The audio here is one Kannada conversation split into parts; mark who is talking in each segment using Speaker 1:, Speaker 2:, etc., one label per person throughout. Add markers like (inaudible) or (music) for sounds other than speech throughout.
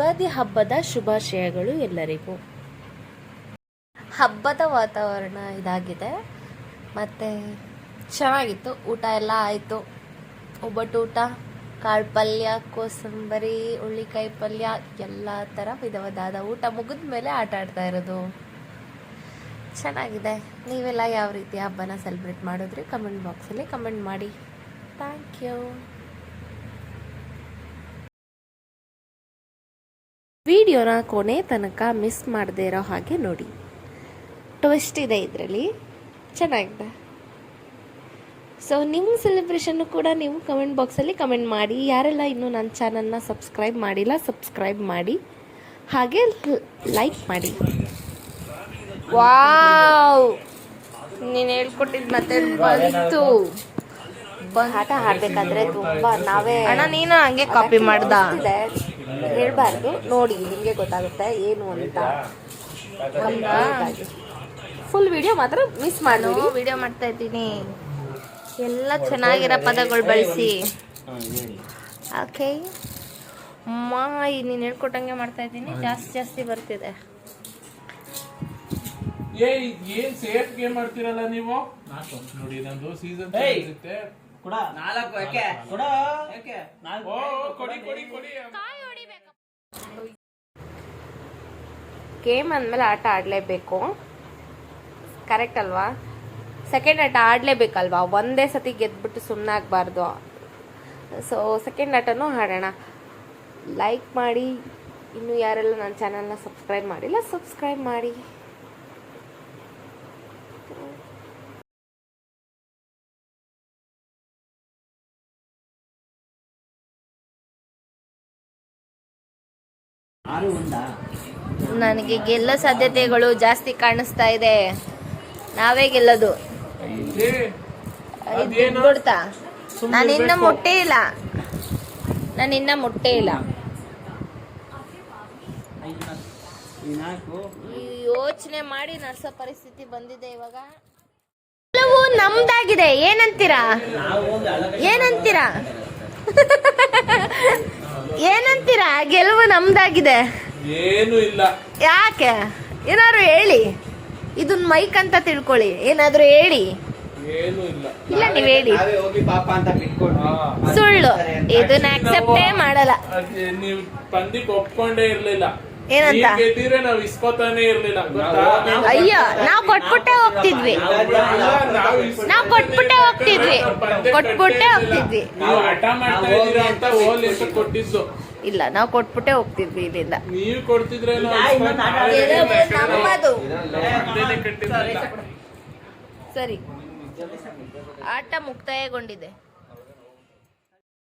Speaker 1: ಯುಗಾದಿ ಹಬ್ಬದ ಶುಭಾಶಯಗಳು ಎಲ್ಲರಿಗೂ. ಹಬ್ಬದ ವಾತಾವರಣ ಇದಾಗಿದೆ. ಮತ್ತು ಚೆನ್ನಾಗಿತ್ತು. ಊಟ ಎಲ್ಲ ಆಯಿತು. ಒಬ್ಬಟ್ಟು ಊಟ ಕಾಳು ಪಲ್ಯ ಕೋಸಂಬರಿ, ಹುಳ್ಳಿಕಾಯಿ ಪಲ್ಯ, ಎಲ್ಲ ಥರ ವಿಧ ವಿಧವಾದ ಊಟ ಮುಗಿದ ಮೇಲೆ ಆಟ ಆಡ್ತಾ ಇರೋದು. ಚೆನ್ನಾಗಿದೆ. ನೀವೆಲ್ಲ ಯಾವ ರೀತಿ ಹಬ್ಬನ ಸೆಲೆಬ್ರೇಟ್ ಮಾಡಿದ್ರಿ? ಕಮೆಂಟ್ ಬಾಕ್ಸಲ್ಲಿ ಕಮೆಂಟ್ ಮಾಡಿ. ಥ್ಯಾಂಕ್ ಯು ವಿಡಿಯೋನ ಕೊನೆ ತನಕ ಮಿಸ್ ಮಾಡದೇ ಇರೋ ಹಾಗೆ ನೋಡಿ. ಟ್ವಿಸ್ಟ್ ಇದೆ ಇದರಲ್ಲಿ. ಚೆನ್ನಾಗಿದೆ. ಸೊ ನಿಮ್ಮ ಸೆಲೆಬ್ರೇಷನ್ನು ಕೂಡ ನೀವು ಕಮೆಂಟ್ ಬಾಕ್ಸಲ್ಲಿ ಕಮೆಂಟ್ ಮಾಡಿ. ಯಾರೆಲ್ಲ ಇನ್ನೂ ನನ್ನ ಚಾನಲ್ನ ಸಬ್ಸ್ಕ್ರೈಬ್ ಮಾಡಿಲ್ಲ ಸಬ್ಸ್ಕ್ರೈಬ್ ಮಾಡಿ. ಹಾಗೆ ಲೈಕ್ ಮಾಡಿ. ವಾವ್! ನೀನು ಹೇಳ್ಕೊಟ್ಟಿದ್ದು ಮತ್ತೆ ಬಂತು. ಆಟ ಆಡ್ಬೇಕಾದ್ರೆ ತುಂಬಾ ನಾವೇ
Speaker 2: ಅಣ್ಣ ನೀನು ಹಂಗೆ ಕಾಪಿ ಮಾಡ್ದ.
Speaker 1: ಹೇಳ್ಬಾರ್ದು. ನೋಡಿ ನಿಮಗೆ ಗೊತ್ತಾಗುತ್ತೆ ಏನು ಅಂತ. ಫುಲ್ ವಿಡಿಯೋ ಮಾತ್ರ ಮಿಸ್ ಮಾಡಿ
Speaker 2: ವಿಡಿಯೋ ಮಾಡ್ತಾ ಇದ್ದೀನಿ. ಎಲ್ಲ ಚೆನ್ನಾಗಿರೋ ಪದಗಳು ಬಳಸಿ. ಓಕೆ ಮಾ ನೀನು ಹೇಳ್ಕೊಟ್ಟಂಗೆ ಮಾಡ್ತಾ ಇದ್ದೀನಿ. ಜಾಸ್ತಿ ಜಾಸ್ತಿ ಬರ್ತಿದೆ.
Speaker 3: ಏನ್ ಸೇಫ್ ಗೇಮ್ ಮಾಡ್ತೀರಲ್ಲ ನೀವು? ನೋಡಿ ನಂದು ಸೀಸನ್ ಇರುತ್ತೆ
Speaker 4: ನಾಲ್ಕು ಯಾಕೆ ಕೊಡ. ಯಾಕೆ
Speaker 3: ಓ ಕೊಡಿ ಕೊಡಿ ಕೊಡಿ.
Speaker 1: ಗೇಮ್ ಅಂದಮೇಲೆ ಆಟ ಆಡಲೇಬೇಕು. ಕರೆಕ್ಟ್ ಅಲ್ವಾ? ಸೆಕೆಂಡ್ ಆಟ ಆಡಲೇಬೇಕಲ್ವಾ? ಒಂದೇ ಸತಿ ಗೆದ್ಬಿಟ್ಟು ಸುಮ್ಮನಾಗಬಾರ್ದು ಸೊ ಸೆಕೆಂಡ್ ಆಟನೂ ಆಡೋಣ. ಲೈಕ್ ಮಾಡಿ. ಇನ್ನು ಯಾರೆಲ್ಲ ನನ್ನ ಚಾನಲ್ನ ಸಬ್ಸ್ಕ್ರೈಬ್ ಮಾಡಿಲ್ಲ ಸಬ್ಸ್ಕ್ರೈಬ್ ಮಾಡಿ.
Speaker 2: ನನಗೆ ಗೆಲ್ಲೋ ಸಾಧ್ಯತೆಗಳು ಜಾಸ್ತಿ ಕಾಣಿಸ್ತಾ ಇದೆ. ನಾವೇ ಗೆಲ್ಲೋದು? ಕೊಡ್ತಾ?
Speaker 3: ಸುಮ್ನೆ
Speaker 2: ನಾನು ಇನ್ನ
Speaker 3: ಇರ್ಬೇಕು.
Speaker 2: ಮುಟ್ಟೇ ಇಲ್ಲ. ನಾನಿನ್ನ ಮೊಟ್ಟೆ ಇಲ್ಲ. ಯೋಚನೆ ಮಾಡಿ ನಡ್ಸೋ ಪರಿಸ್ಥಿತಿ ಬಂದಿದೆ ಇವಾಗ. ಎಲ್ಲವೂ ನಮ್ದಾಗಿದೆ. ಏನಂತೀರಾ? ಏನಂತೀರಾ? (laughs) ಏನಂತೀರಾ? ಗೆಲುವು ನಮ್ದಾಗಿದೆ.
Speaker 3: ಏನು ಇಲ್ಲ.
Speaker 2: ಯಾಕೆ? ಏನಾದ್ರು ಹೇಳಿ. ಇದನ್ ಮೈಕ್ ಅಂತ ತಿಳ್ಕೊಳ್ಳಿ. ಏನಾದ್ರು ಹೇಳಿ.
Speaker 3: ಏನು ಇಲ್ಲ.
Speaker 2: ಇಲ್ಲ ನೀವ್ ಹೇಳಿ.
Speaker 4: ಹೋಗಿ ಪಾಪ ಅಂತ ಬಿಟ್ಕೊಡ್ವಿ
Speaker 2: ಸುಳ್ಳು. ಇದನ್ನ ಅಕ್ಸೆಪ್ಟೇ ಮಾಡಲ್ಲ.
Speaker 3: ನೀವ್ ಪಂದಿಕ್ ಒಪ್ಕೊಂಡೇ ಇರ್ಲಿಲ್ಲ.
Speaker 2: ಏನಂತ?
Speaker 3: ನೀವ್ ಇಸ್ಕೊತಾನೆ ಇರ್ಲಿಲ್ಲ.
Speaker 2: ಅಯ್ಯೋ ನಾವ್ ಕೊಟ್ಬಿಟ್ಟೆ ಹೋಗ್ತಿದ್ವಿ
Speaker 3: ನಾವು
Speaker 2: ಕೊಟ್ಬಿಟ್ಟೆ ಹೋಗ್ತಿದ್ವಿ. ಕೊಟ್ಬಿಟ್ಟೆ. ಹೋಗ್ತಿದ್ವಿ. ಇಲ್ಲ ನಾವು ಕೊಟ್ಬಿಟ್ಟೆ ಹೋಗ್ತಿದ್ವಿ ಇಲ್ಲಿಂದ
Speaker 3: ನೀವ್ ಕೊಡ್ತಿದ್ರೆ.
Speaker 2: ಸರಿ ಆಟ ಮುಕ್ತಾಯಗೊಂಡಿದೆ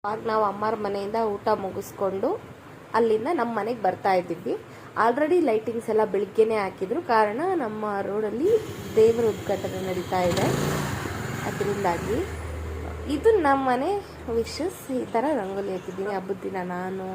Speaker 1: ಆಗ ನಾವು ಅಮ್ಮರ ಮನೆಯಿಂದ ಊಟ ಮುಗಿಸ್ಕೊಂಡು ಅಲ್ಲಿಂದ ನಮ್ಮ ಮನೆಗೆ ಬರ್ತಾ ಇದ್ದೀವಿ ಆಲ್ರೆಡಿ ಲೈಟಿಂಗ್ಸ್ ಎಲ್ಲ ಬೆಳಿಗ್ಗೆನೆ ಹಾಕಿದ್ರು. ಕಾರಣ ನಮ್ಮ ರೋಡಲ್ಲಿ ದೇವರ ಉದ್ಘಾಟನೆ ನಡೀತಾ ಇದೆ. ಅದರಿಂದಾಗಿ ಇದು ನಮ್ಮ ಮನೆ ವಿಶಸ್ ಈ ಥರ ರಂಗೋಲಿ ಹಾಕಿದ್ದೀನಿ. ಹಬ್ಬದ ದಿನ ನಾನು